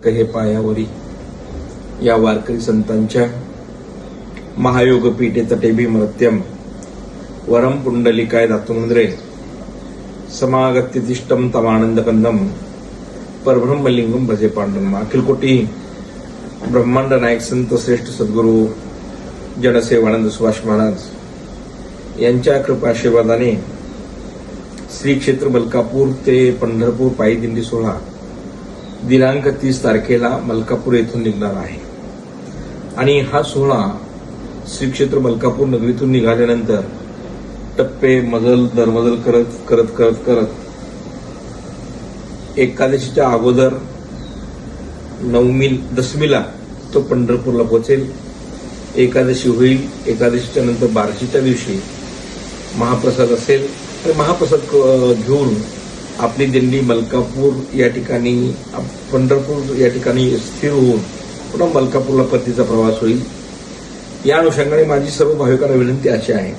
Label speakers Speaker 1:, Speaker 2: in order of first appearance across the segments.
Speaker 1: हे पायावरी या वारकरी संतांच्या महायोग पीठे तटे भीमरत्यम वरम पुंडलिकाय दातुंद्रे समागत्यतिष्ठम तमानंद कंदम परब्रह्मलिंगम भजे पांडुरंग अखिल कोटी ब्रह्मांड नायक संत श्रेष्ठ सद्गुरू जनसेवानंद सुभाष महाराज यांच्या कृपाशीर्वादाने श्री क्षेत्र मलकापूर ते पंढरपूर पायी दिंडी सोहळा दिनांक तीस तारखेला मलकापूर येथून निघणार आहे. आणि हा सोहळा श्री क्षेत्र मलकापूर नगरीतून निघाल्यानंतर टप्पे मजल दरमजल करत करत करत करत एकादशीच्या अगोदर नवमी दशमीला तो पंढरपूरला पोहोचेल. एकादशी होईल एकादशीच्या नंतर बारशीच्या दिवशी महाप्रसाद असेल. तर महाप्रसाद घेऊन आपली दिंडी मलकापूर या ठिकाणी आप- पंढरपूर या ठिकाणी स्थिर होऊन पुन्हा मलकापूरला परतीचा प्रवास होईल. या अनुषंगाने माझी सर्व भाविकांना विनंती अशी आहे.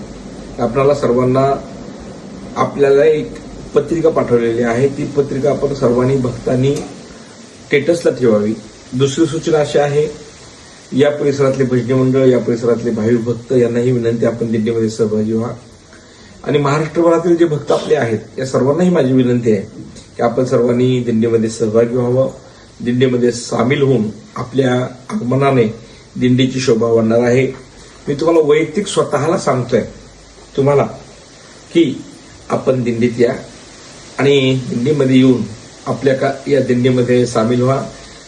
Speaker 1: आपणाला सर्वांना आपल्याला एक पत्रिका पाठवलेली आहे. ती पत्रिका आपण सर्वांनी भक्तांनी स्टेटसला ठेवावी. दुसरी सूचना अशी आहे या परिसरातले भजनी मंडळ या परिसरातले भाविक भक्त यांनाही विनंती आपण दिंडीमध्ये सहभागी व्हा. आणि महाराष्ट्रभरातील जे भक्त आपले आहेत या सर्वांनाही माझी विनंती आहे की आपण सर्वांनी दिंडीमध्ये सहभागी व्हावं. दिंडीमध्ये सामील होऊन आपल्या आगमनाने दिंडीची शोभा वाढणार आहे. मी तुम्हाला वैयक्तिक स्वतःला सांगतोय तुम्हाला की आपण दिंडीत या आणि दिंडीमध्ये येऊन आपल्या का या दिंडीमध्ये सामील व्हा.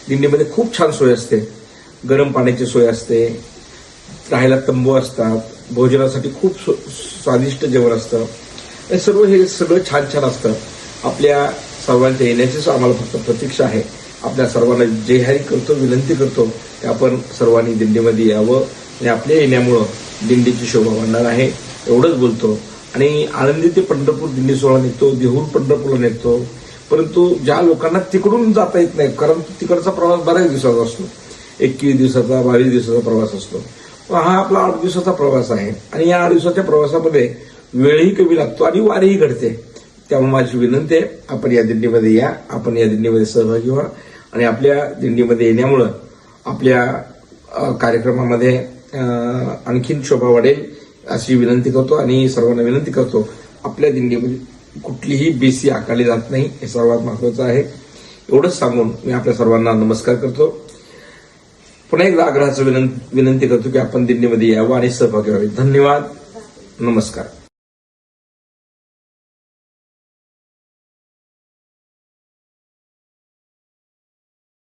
Speaker 1: दिंडीमध्ये खूप छान सोय असते. गरम पाण्याची सोय असते. राहायला तंबू असतात. भोजनासाठी खूप स्वादिष्ट जेवण असतं. हे सर्व हे सगळं छान छान असतं. आपल्या सर्वांच्या येण्याचीच आम्हाला फक्त प्रतीक्षा आहे. आपल्या सर्वांना जेहारी करतो विनंती करतो की आपण सर्वांनी दिंडीमध्ये यावं. आणि आपल्या येण्यामुळं दिंडीची शोभा वाढणार आहे एवढंच बोलतो. आणि आनंदी ते पंढरपूर दिंडी सोहळा निघतो देहूर पंढरपूरला निघतो परंतु ज्या लोकांना तिकडून जाता येत नाही कारण तिकडचा प्रवास बऱ्याच दिवसाचा असतो. एकवीस दिवसाचा बावीस दिवसाचा प्रवास असतो. हा आपला आठ दिवसाचा प्रवास आहे. आणि या आठ दिवसाच्या प्रवासामध्ये वेळही कमी लागतो आणि वारही घडते. त्यामुळे माझी विनंती आहे आपण या दिंडीमध्ये या आपण या दिंडीमध्ये सहभागी व्हा. आणि आपल्या दिंडीमध्ये येण्यामुळं आपल्या कार्यक्रमामध्ये आणखीन शोभा वाढेल अशी विनंती करतो आणि सर्वांना विनंती करतो आपल्या दिंडीमध्ये कुठलीही बेसी आकारली जात नाही हे सर्वात महत्वाचं आहे. एवढंच सांगून मी आपल्या सर्वांना नमस्कार करतो. पुन्हा एकदा आग्रहाचं विनंती विनंती करतो की आपण दिल्लीमध्ये यावं आणि सहभागी व्हावे. धन्यवाद. नमस्कार.